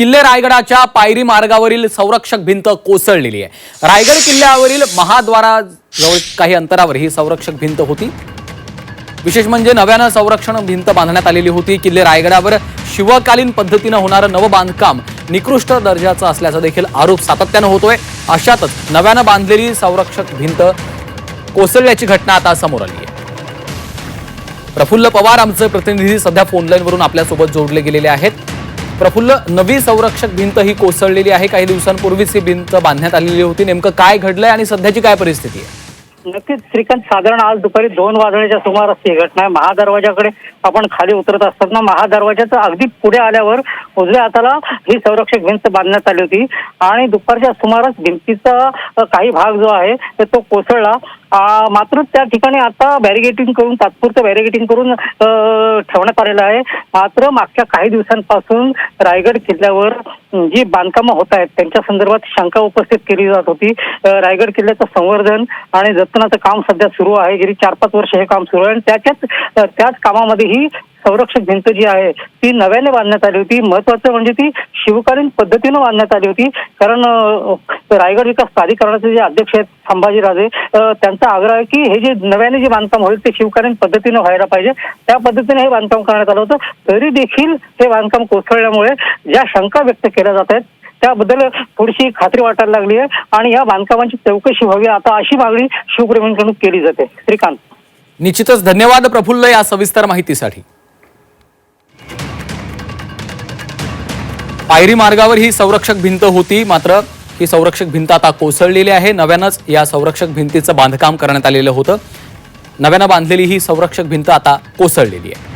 किल्ले रायगडाच्या पायरी मार्गावरील संरक्षक भिंत कोसळलेली आहे. रायगड किल्ल्यावरील महाद्वाराजवळ काही अंतरावर ही संरक्षक भिंत होती. विशेष म्हणजे नव्यानं संरक्षण भिंत बांधण्यात आलेली होती. किल्ले रायगडावर शिवकालीन पद्धतीनं होणारं नवं बांधकाम निकृष्ट दर्जाचं असल्याचा देखील आरोप सातत्यानं होतोय. अशातच नव्यानं बांधलेली संरक्षक भिंत कोसळल्याची घटना आता समोर आली आहे. प्रफुल्ल पवार आमचे प्रतिनिधी सध्या फोनलाईनवरून आपल्यासोबत जोडले गेलेले आहेत. प्रफुल्ल नवी संरक्षक भिंत ही कोसळलेली आहे. काही दिवसांपूर्वीच ही भिंत बांधण्यात आलेली होती. नेमकं काय घडलंय आणि सध्याची काय परिस्थिती आहे? नक्कीच. श्रीकांत साधारण आज दुपारी दोन वाजण्याच्या सुमारास ही घटना आहे. महादरवाजाकडे आपण खाली उतरत असताना महादरवाजाच्या अगदी पुढे आल्यावर उजव्या हाताला ही संरक्षक भिंत बांधण्यात आली होती. आणि दुपारच्या सुमारास भिंतीचा काही भाग जो आहे तो कोसळला. मात्र त्या ठिकाणी आता बॅरिगेटिंग करून तात्पुरतं बॅरिगेटिंग करून ठेवण्यात आलेलं आहे. मात्र मागच्या काही दिवसांपासून रायगड किल्ल्यावर जी बांधकामं होत आहेत त्यांच्या संदर्भात शंका उपस्थित केली जात होती. रायगड किल्ल्याचं संवर्धन आणि जतनाचं काम सध्या सुरू आहे. गेली चार पाच वर्ष हे काम सुरू आहे आणि त्याच्याच त्याच कामामध्ये ही संरक्षक भिंत जी आहे ती नव्याने बांधण्यात आली होती. महत्वाचं म्हणजे ती शिवकालीन पद्धतीनं बांधण्यात आली होती. कारण रायगड विकास प्राधिकरणाचे जे अध्यक्ष आहेत संभाजीराजे राजे त्यांचा आग्रह आहे की हे जे नव्याने जे बांधकाम होईल ते शिवकालीन पद्धतीनं व्हायला पाहिजे. त्या पद्धतीने हे बांधकाम करण्यात आलं होतं. तरी देखील हे बांधकाम कोसळल्यामुळे ज्या शंका व्यक्त केल्या जात आहेत त्याबद्दल थोडीशी खात्री वाटायला लागली आहे आणि या बांधकामांची चौकशी व्हावी. आता अशी मागणी शिवप्रेमींकडून केली जाते. श्रीकांत. निश्चितच धन्यवाद प्रफुल्ल या सविस्तर माहितीसाठी. पायरी मार्गावर ही संरक्षक भिंत होती. मात्र ही संरक्षक भिंत आता कोसळलेली आहे. नव्यानंच या संरक्षक भिंतीचं बांधकाम करण्यात आलेलं होतं. नव्यानं बांधलेली ही संरक्षक भिंत आता कोसळलेली आहे.